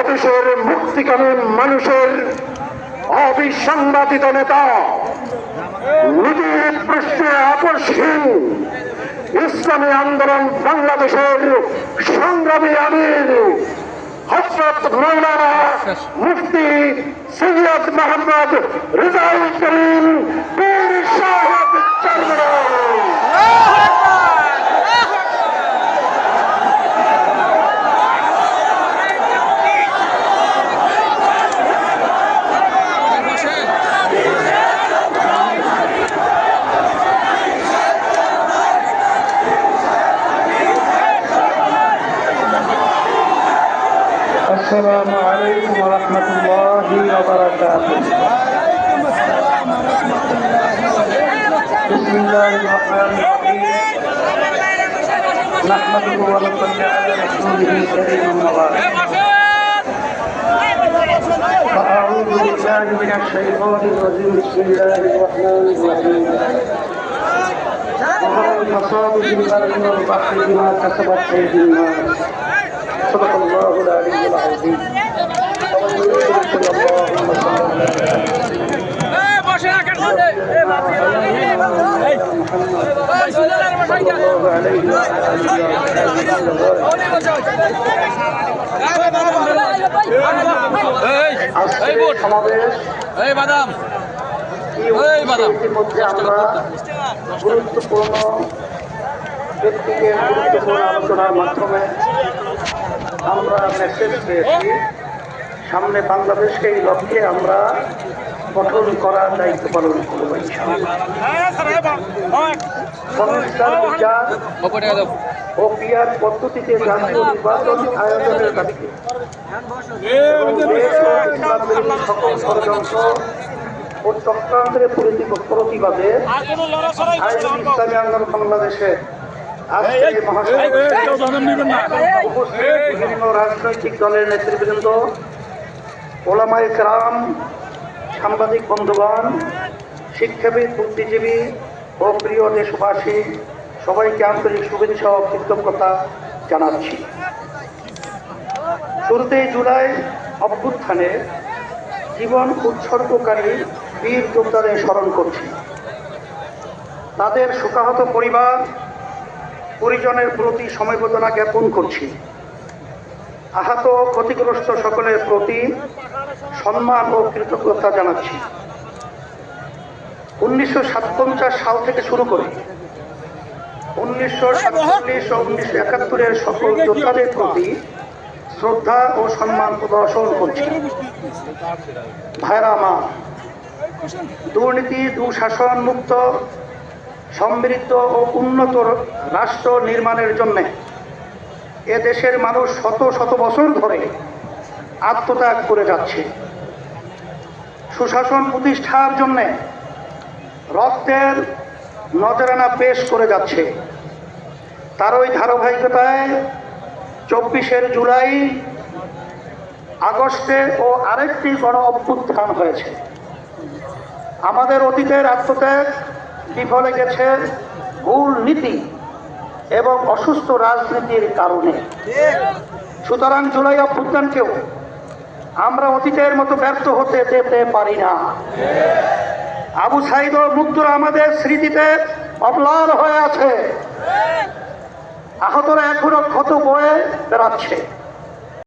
এদেশের মুক্তিকামী মানুষের অবিসংবাদিত নেতা নীতি প্রশ্নে আপসহীন ইসলামী আন্দোলন বাংলাদেশের সংগ্রামী আমির হজরত মৌলানা মুফতি সৈয়দ মোহাম্মদ রিজাউল করিম السلام عليكم ورحمة الله وبركاته. بسم الله الرحمن الرحيم. نحمده ونصلي على رسوله الكريم المبارك فأعوذ بالله من الشيطان الرجيم. بسم الله الرحمن الرحيم. ظهر الفساد في والبحر بما كسبت أيدي الناس. صدق এই। গুরুত্বপূর্ণ ব্যক্তিকে গুরুত্বপূর্ণ আলোচনার মাধ্যমে আমরা মেসেজ পেয়েছি। সামনে বাংলাদেশকে এই লক্ষ্যে আমরা গঠন করার দায়িত্ব পালন করব বিচার ও পদ্ধতিতে জাতীয় নির্বাচন আয়োজনের দাবিতে। সকল ষড়যন্ত্র প্রতিবাদে আইন ইসলামী আন্দোলন বাংলাদেশে রাজনৈতিক দলের নেতৃবৃন্দ ওলামাই কেরাম সাংবাদিক বন্ধুগণ, শিক্ষাবিদ বুদ্ধিজীবী ও প্রিয় দেশবাসী সবাইকে আন্তরিক শুভেচ্ছা ও কৃতজ্ঞতা জানাচ্ছি। শুরুতেই জুলাই অভ্যুত্থানে জীবন উৎসর্গকারী বীর যোদ্ধাদের স্মরণ করছি। তাদের শোকাহত পরিবার পরিজনের প্রতি সমবেদনা জ্ঞাপন করছি। আহত ক্ষতিগ্রস্ত সকলের প্রতি সম্মান ও কৃতজ্ঞতা জানাচ্ছি। উনিশশো সাল থেকে শুরু করে উনিশশো সাতচল্লিশ ও উনিশশো একাত্তরের সকল যোদ্ধাদের প্রতি শ্রদ্ধা ও সম্মান প্রদর্শন করছি। ভাইরা আমার, দুর্নীতি দুঃশাসন মুক্ত সমৃদ্ধ ও উন্নত রাষ্ট্র নির্মাণের জন্য এ দেশের মানুষ শত শত বছর ধরে আত্মত্যাগ করে যাচ্ছে। সুশাসন প্রতিষ্ঠার জন্যে রক্তের নজরানা পেশ করে যাচ্ছে। তার ওই ধারাবাহিকতায় চব্বিশের জুলাই আগস্টে ও আরেকটি গণ অভ্যুত্থান হয়েছে। আমাদের অতীতের আত্মত্যাগ বিফলে গেছে? ভুল নীতি এবং অসুস্থ রাজনীতির কারণে। সুতরাং জুলাই অভ্যুত্থানকেও আমরা অতীতের মতো ব্যর্থ হতে যেতে পারি না। আবু সাইদ ও আমাদের স্মৃতিতে অম্লান হয়ে আছে। আহতরা এখনও ক্ষত বয়ে বেড়াচ্ছে।